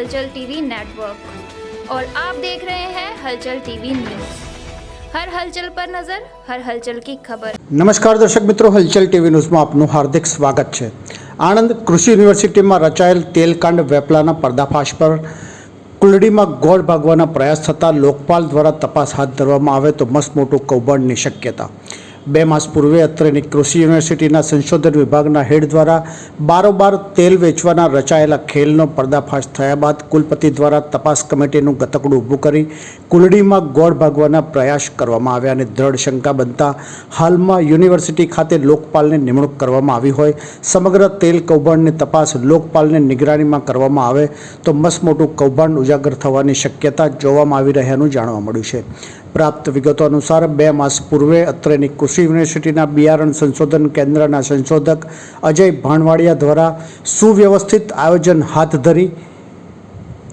हलचल TV network और आप देख रहे हैं हलचल टीवी न्यूज हर हलचल पर नजर हर हलचल की खबर નમસ્કાર દર્શક મિત્રો હલચલ ટીવી ન્યૂઝમાં આપનું હાર્દિક સ્વાગત છે આણંદ કૃષિ યુનિવર્સિટીમાં રચાયેલ તેલકાંડ વેપલાના પર્દાફાશ પર કુલડીમાં ગોળ ભાગવાના પ્રયાસ થતાં લોકપાલ દ્વારા તપાસ હાથ ધરવામાં આવે તો મસ્ત મોટું કૌભાંડની શક્યતા બે માસ પૂર્વે અત્રેની કૃષિ યુનિવર્સિટીના સંશોધન વિભાગના હેડ દ્વારા બારોબાર તેલ વેચવાના રચાયેલા ખેલનો પર્દાફાશ થયા બાદ કુલપતિ દ્વારા તપાસ કમિટીનું ગતકડું ઊભું કરી કુલડીમાં ગોળ ભાગવાના પ્રયાસ કરવામાં આવ્યા અને દ્રઢ શંકા બનતા હાલમાં યુનિવર્સિટી ખાતે લોકપાલની નિમણૂક કરવામાં આવી હોય, સમગ્ર તેલ કૌભાંડની તપાસ લોકપાલની નિગરાનીમાં કરવામાં આવે તો મસમોટું કૌભાંડ ઉજાગર થવાની શક્યતા જોવામાં આવી રહ્યાનું જાણવા મળ્યું છે. પ્રાપ્ત વિગતો અનુસાર બે માસ પૂર્વે અત્રેની કૃષિ યુનિવર્સિટીના બિયારણ સંશોધન કેન્દ્રના સંશોધક અજય ભાણવાડિયા દ્વારા સુવ્યવસ્થિત આયોજન હાથ ધરી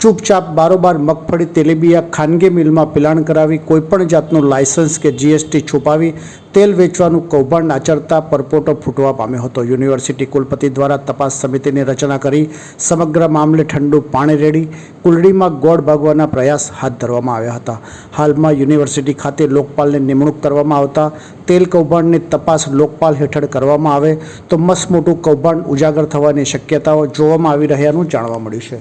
ચૂપચાપ બારોબાર મગફળી તેલીબિયા ખાનગી મિલમાં પિલાણ કરાવી કોઈપણ જાતનું લાયસન્સ કે જીએસટી છુપાવી તેલ વેચવાનું કૌભાંડ આચરતા પરપોટો ફૂટવા પામ્યો હતો. યુનિવર્સિટી કુલપતિ દ્વારા તપાસ સમિતિની રચના કરી સમગ્ર મામલે ઠંડુ પાણી રેડી કુલડીમાં ગોળ ભાગવાના પ્રયાસ હાથ ધરવામાં આવ્યા હતા. હાલમાં યુનિવર્સિટી ખાતે લોકપાલની નિમણૂક કરવામાં આવતા તેલ કૌભાંડની તપાસ લોકપાલ હેઠળ કરવામાં આવે તો મસ્ત મોટું કૌભાંડ ઉજાગર થવાની શક્યતાઓ જોવામાં આવી રહ્યાનું જાણવા મળ્યું છે.